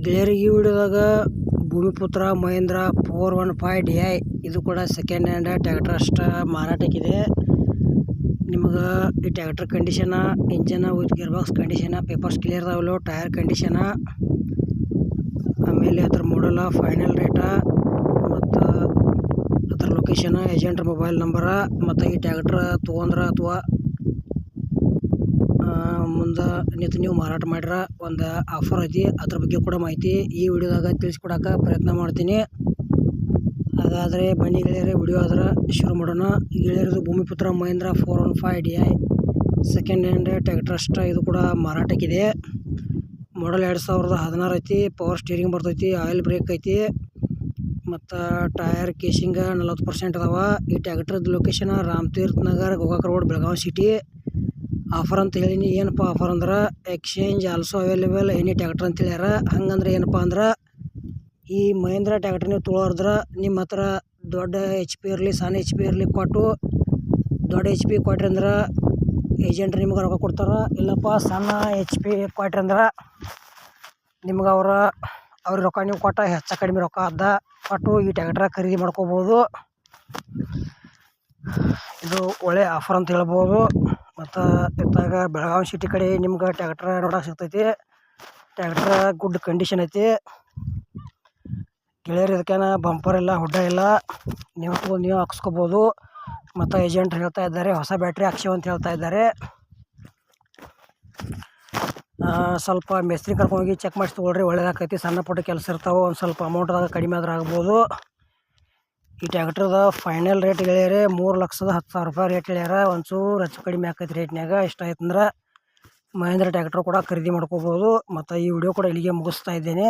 ಈ ವಿಡಿಯೋದಾಗ Bhoomiputra Mahindra four one five D I ಇದು ಕೂಡ ಸೆಕೆಂಡ್ ಹ್ಯಾಂಡ್ ಟ್ಯಾಕ್ಟರ್ ಅಷ್ಟು ಮಾರಾಟಕ್ಕಿದೆ. ನಿಮ್ಗೆ ಈ ಟ್ಯಾಕ್ಟರ್ ಕಂಡೀಷನ ಇಂಜನ with gear box ಕಂಡೀಷನ papers clear ಅದಾವಲ್ಲ ಟೈರ್ ಕಂಡೀಷನ ಆಮೇಲೆ ಅದ್ರ ಮಾಡಲ ಫೈನಲ್ ರೇಟ ಮತ್ತು ಅದ್ರ ಲೊಕೇಶನ ಏಜೆಂಟ್ರ ಮೊಬೈಲ್ ನಂಬರ ಮತ್ತು ಈ ಟ್ಯಾಕ್ಟ್ರ್ ತೊಗೊಂಡ್ರ ಅಥವಾ ಮುಂದೆ ನಿಂತು ನೀವು ಮಾರಾಟ ಮಾಡ್ರ ಒಂದು ಆಫರ್ ಐತಿ, ಅದ್ರ ಬಗ್ಗೆ ಕೂಡ ಮಾಹಿತಿ ಈ ವಿಡಿಯೋದಾಗ ತಿಳಿಸ್ಕೊಡಕ ಪ್ರಯತ್ನ ಮಾಡ್ತೀನಿ. ಹಾಗಾದರೆ ಬನ್ನಿ ಗೆಳೆಯರೇ, ವಿಡಿಯೋ ಆದ್ರೆ ಶುರು ಮಾಡೋಣ. ಗೆಳೆಯರದು Bhoomiputra Mahindra four one five D I second hand ಟ್ಯಾಕ್ಟ್ರಷ್ಟ ಇದು ಕೂಡ ಮಾರಾಟಕ್ಕಿದೆ. ಮಾಡಲ್ ಎರಡು ಸಾವಿರದ ಹದಿನಾರು ಐತಿ ಪವರ್ ಸ್ಟೀರಿಂಗ್ ಬರ್ತೈತಿ ಆಯಿಲ್ ಬ್ರೇಕ್ ಐತಿ, ಮತ್ತು ಟಯರ್ ಕೇಸಿಂಗ ನಲ್ವತ್ತು ಪರ್ಸೆಂಟ್ ಅದಾವ. ಈ ಟ್ಯಾಕ್ಟ್ರದ್ದು location Ramatirtha Nagar, Gokak road Belagavi city offer ಅಂತ ಹೇಳೀನಿ, ಏನಪ್ಪ ಆಫರ್ ಅಂದ್ರೆ exchange also available any tractor ಅಂತ ಹೇಳ್ಯಾರ. ಹಂಗಂದ್ರೆ ಏನಪ್ಪ ಅಂದ್ರೆ, ಈ ಮಹೇಂದ್ರ ಟ್ಯಾಕ್ಟ್ರ್ ನೀವು ತೊಗೊಳೋದ್ರ ನಿಮ್ಮ ಹತ್ರ ದೊಡ್ಡ ಎಚ್ ಪಿ ಇರಲಿ, ಸಣ್ಣ ಎಚ್ ಪಿ ಇರಲಿ ಕೊಟ್ಟು, ದೊಡ್ಡ ಎಚ್ ಪಿ ಕೊಟ್ರಿ ಅಂದ್ರೆ ಏಜೆಂಟ್ ನಿಮ್ಗೆ ರೊಕ್ಕ ಕೊಡ್ತಾರೆ. ಇಲ್ಲಪ್ಪ, ಸಣ್ಣ ಎಚ್ ಪಿ ಕೊಟ್ರಿ ಅಂದ್ರೆ, ನಿಮ್ಗೆ ಅವ್ರ ಅವ್ರಿಗೆ ರೊಕ್ಕ ನೀವು ಕೊಟ್ಟ ಹೆಚ್ಚು ಕಡಿಮೆ ರೊಕ್ಕ ಅದ, ಕೊಟ್ಟು ಈ ಟ್ಯಾಕ್ಟ್ರ ಖರೀದಿ ಮಾಡ್ಕೋಬೋದು. ಇದು ಒಳ್ಳೆ ಆಫರ್ ಅಂತ ಹೇಳ್ಬೋದು. ಮತ್ತು ಇತ್ತಾಗ ಬೆಳಗಾವಿ ಸಿಟಿ ಕಡೆ ನಿಮ್ಗೆ ಟ್ಯಾಕ್ಟ್ರ ನೋಡಕ್ಕೆ ಸಿಗ್ತೈತಿ. ಟ್ಯಾಕ್ಟ್ರ ಗುಡ್ ಕಂಡೀಷನ್ ಐತಿ. ಗೆಳೆಯರು ಇದಕ್ಕೇನ ಬಂಪರ್ ಇಲ್ಲ ಹುಡ್ಡ ಇಲ್ಲ. ನೀವು ತೊಗೊಂಡು ನೀವು ಹಾಕ್ಸ್ಕೊಬೋದು. ಮತ್ತು ಏಜೆಂಟ್ ಹೇಳ್ತಾ ಇದ್ದಾರೆ, ಹೊಸ ಬ್ಯಾಟ್ರಿ ಹಾಕ್ಸೇವ್ ಅಂತ ಹೇಳ್ತಾ ಇದ್ದಾರೆ. ಸ್ವಲ್ಪ ಮೇಸ್ತ್ರಿ ಕರ್ಕೊಂಡೋಗಿ ಚೆಕ್ ಮಾಡಿಸಿ ತೊಗೊಳ್ರಿ, ಒಳ್ಳೇದಾಕೈತಿ, ಸಣ್ಣ ಪುಟ್ಟ ಕೆಲಸ ಇರ್ತಾವೆ, ಒಂದು ಸ್ವಲ್ಪ ಅಮೌಂಟ್ದಾಗ ಕಡಿಮೆ ಆದ್ರೆ ಆಗ್ಬೋದು. ಈ ಟ್ಯಾಕ್ಟ್ರದ ಫೈನಲ್ ರೇಟ್ ಗೆಳೆಯರೆ ಮೂರು ಲಕ್ಷದ ಹತ್ತು ಸಾವಿರ ರೂಪಾಯಿ ರೇಟ್ ಹೇಳ್ಯಾರ ಒಂಚೂರು ಹೆಚ್ಚು ಕಡಿಮೆ ಆಕೈತಿ ರೇಟ್ನಾಗ ಇಷ್ಟ ಆಯ್ತು ಅಂದ್ರೆ ಮಹೇಂದ್ರ ಟ್ಯಾಕ್ಟ್ರ್ ಕೂಡ ಖರೀದಿ ಮಾಡ್ಕೋಬೋದು. ಮತ್ತು ಈ ವಿಡಿಯೋ ಕೂಡ ಇಲ್ಲಿಗೆ ಮುಗಿಸ್ತಾ ಇದ್ದೇನೆ.